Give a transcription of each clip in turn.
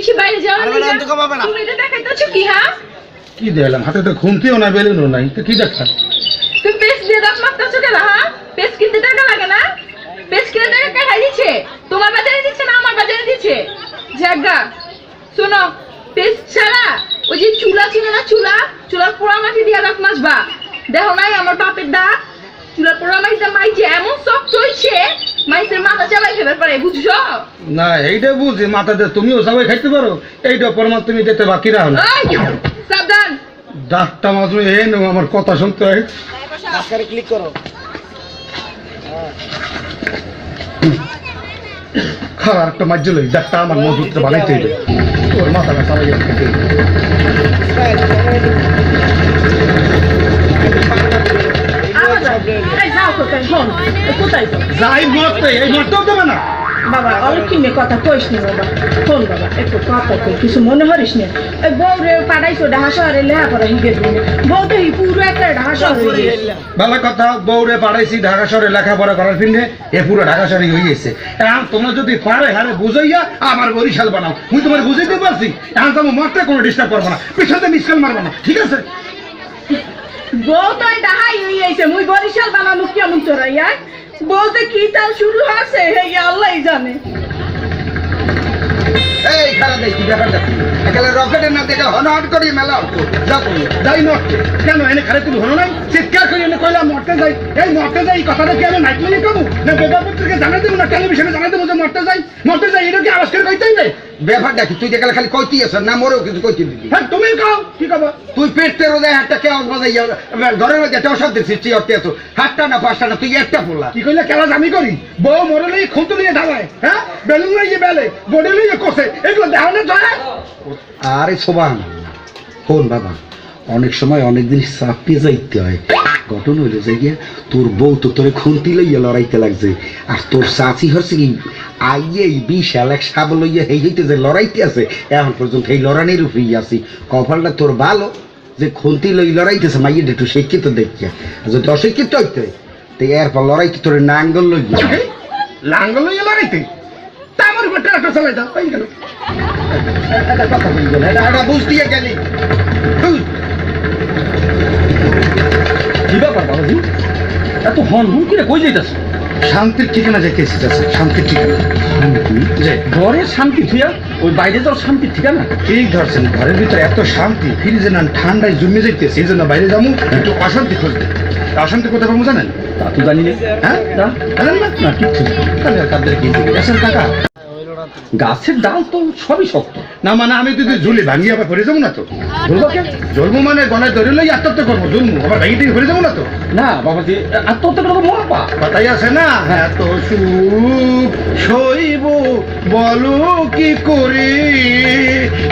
হয়েছি বাইরে যাওয়ার। তুমি এটা দেখাইতেছো কি হ্যাঁ কি দিলাম? হাতে তো খুনতিও না বেলুনও নাই। তো কি দেখা তুমি পেস্ট দিয়ে দাঁত মাখতেছো কেন হ্যাঁ পেস্ট কিনতে টাকা লাগে না? পেস্ট কিনতে টাকা কে দিচ্ছে? তোমার বাজারে দিচ্ছে না আমার বাজারে দিচ্ছে? জাগা শোনো পেস্ট ছাড়া ওই যে চুলা ছিল না চুলা? চুলার পোড়া মাটি দিয়ে দাঁত মাজবা। দেখো নাই আমার বাপের দাঁত চুলার পোড়া মাটিটা মাইছে এমন শক্ত হয়েছে মাইসের মাথা চালাই ফেলার পারে বুঝছ না এইটা বুঝি মাথাতে তুমিও সবাই খাইতে পারো এইটা পরমা তুমি যেতে বাকি রাখো না সাবধান ডাক্তার মাঝে এ নো আমার কথা শুনতে হয় ক্লিক করো খারাপ একটা ওই ডাক্তার আমার মজুদটা বানাইতে হইবে ওর মাথাটা সবাই খেতে হইবে। এই যাও কোথায় শোন কোথায় যাও যাই মরতে এই মরতেও দেবে না। বাবা অলক্ষিণে কথা কইস নি বাবা। শোন বাবা একটু কথা কই কিছু মনে হরিস নি? ওই বউ রে পাঠাইছো ঢাকা শহরে লেখাপড়া হিগে দিলে বউ তো হি পুরো একটা ঢাকা শহরে ভালো কথা বউরে পাঠাইছি ঢাকা শহরে লেখাপড়া করার ফিনে এ পুরো ঢাকা শহরে হয়ে গেছে এখন তোমরা যদি পারে হারে বুঝাইয়া আমার বরিশাল বানাও মুই তোমার বুঝাইতে পারছি। এখন তুমি মরতে কোনো ডিস্টার্ব করব না। পিছনে মিসকাল মারবো না ঠিক আছে? বউ তো ঢাকাই হয়ে গেছে মুই বরিশাল বানানো কেমন চড়াইয়া? বউতে কি তাল শুরু হয়েছে, হে আল্লাহ জানে। মেলা। যাই মরতে। কেন এনে খারে তুমি হলো নাই? চিৎকার করে, এনে কইলাম মরতে যাই। এই মরতে যাই কথাটা কি আমি নাইট মিলে কমু? না পেপার জানাই দেবো, না জানাই দেবো যে মরতে যাই? মরতে যাই এটা কি আওয়াজ করে কইতেই নেই। ব্যাপারটা কি? তুই দেখালে খালি কইতি আস না মরেও কিছু কইতি দিবি। হ্যাঁ তুমি কও কি কবা? তুই পেটতে রোদে একটা কে আওয়াজ বাজাই ঘরের মধ্যে একটা অশান্তি সৃষ্টি করতে আছো। হাতটা না পাঁচটা না তুই একটা পোলা। কি কইলা কেলা আমি করি? বউ মরলেই খুঁত নিয়ে ঢালায় হ্যাঁ? বেলুন লইয়ে বেলে বডি লইয়ে কষে এগুলো দেখানো যায় আরে সোবান ফোন বাবা। অনেক সময় অনেক জিনিস চাপিয়ে যাইতে হয়। ঘটন হইল যে গিয়া তোর বউ তো তোরে খুন্তি লইয়া লড়াইতে লাগছে। আর তোর চাচি হচ্ছে কি আইয়ে এই বিশাল এক সাব লইয়া হেই হইতে যে লড়াইতে আছে এখন পর্যন্ত এই লড়ানির উপরেই আছি। কপালটা তোর ভালো যে খুন্তি লই লড়াইতেছে মাইয়ে একটু শিক্ষিত দেখিয়া। যদি অশিক্ষিত হইতে তো এরপর লড়াইতে তোর নাঙ্গল লইয়া? লাঙ্গল লইয়ে লড়াইতে? আমার উপর ট্রাক্টর চালাই দাও হয়ে গেল। কথা গেল। এটা। কি ব্যাপার বাবাজি? এত হন হুন করে কই যাইতাছ? শান্তির ঠিকানা যাইতেছি যাচ্ছে শান্তির ঠিকানা। যে ঘরে শান্তি থুয়া ওই বাইরে যাও শান্তির ঠিকানা? ঠিক ধরছেন ঘরের ভিতরে এত শান্তি ফ্রিজে না ঠান্ডায় জমে যাইতেছে এই জন্য বাইরে যাব একটু অশান্তি খুঁজতে। অশান্তি কোথায় পাবো জানেন? তা তো জানি না। হ্যাঁ? না জানেন না? না কিচ্ছু তাহলে কাদের কিনতে গেছেন টাকা গাছের ডাল তো সবই শক্ত। না মানে আমি যদি ঝুলি ভাঙিয়ে আবার পড়ে যাব না তো? ঝুলবো কেন? ঝুলবো মানে গলায় ধরে লই আত্মহত্যা করব ঝুলবো আবার ভেঙে টেঙে পড়ে যাব না তো? না বাবাজি আত্মহত্যা করব মরা পা কথাই আছে না। এত সুখ সইব বলো কি করে?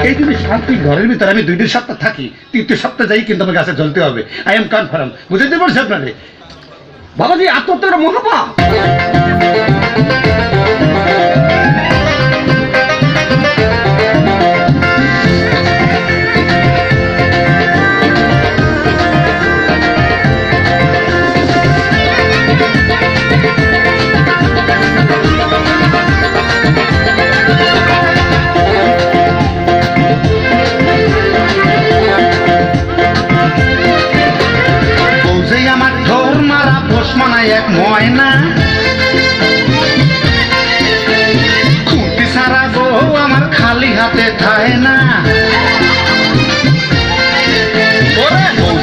এই যদি শান্তি ঘরের ভিতরে আমি দুইটি সপ্তাহ থাকি তৃতীয় সপ্তাহ যাই কিন্তু আমার গাছে ঝুলতে হবে। আই এম কনফার্ম বুঝতে পারছি আপনারে? বাবাজি আত্মহত্যার মহাপা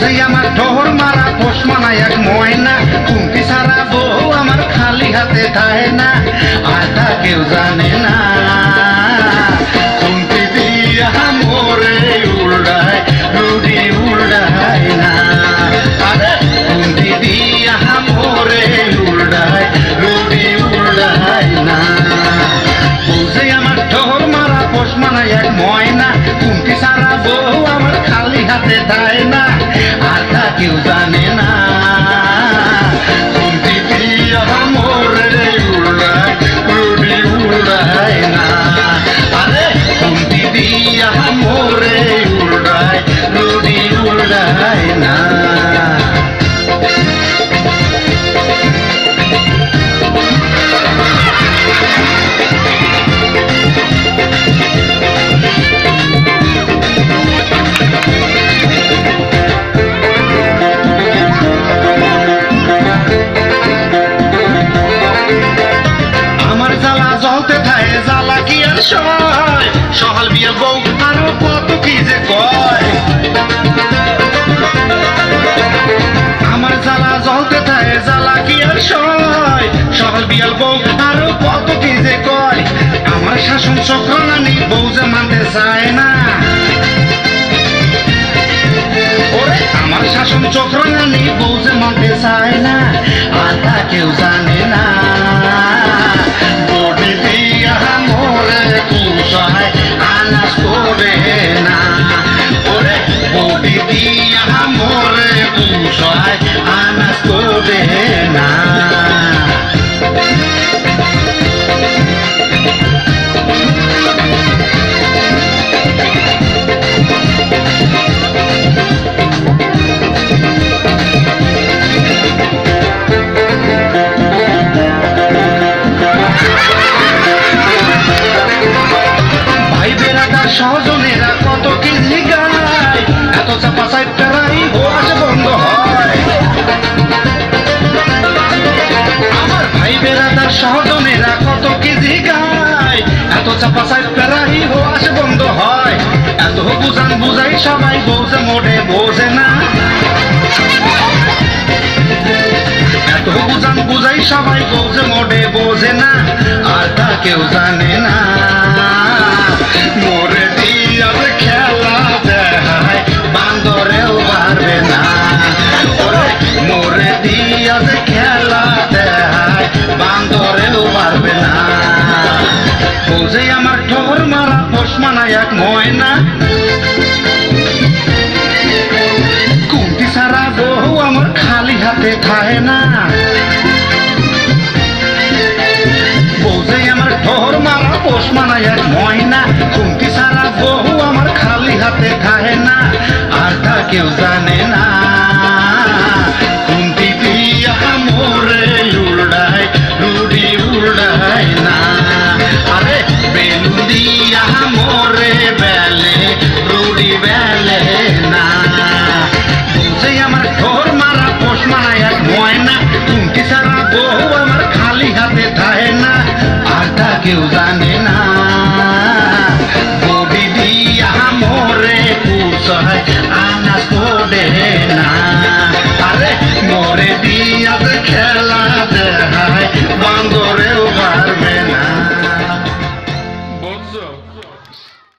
বউজে আমার ঢোর মারা পোষ মানায় এক ময়না তা যাব আরও কত কি যে কয়? আমার শাসন চক্রানি বউ যে মানতে চায় না। আমার শাসন চক্র ভাই বেড়াটা সহজনেরা কত কি গায়। এত চাপা সাইটারাই ওয়াজ বন্ধ হয়। আমার ভাই বেড়াটার সহজনেরা কত কি গায়। এত চাপা সাইটারাই ওয়াজ বন্ধ হয়। এত বুঝান বুঝাই সবাই বোঝে মোড়ে বোঝে না। সবাই বোঝে মোড়ে বোঝে না, আর তা কেউ জানে না। মোরে দিয়ার খেলা বান্দরেও পারবে না। দিয়ার খেলা পারবে না। আমার ঠোর মারা সারা বহু আমার খালি হাতে খায় না।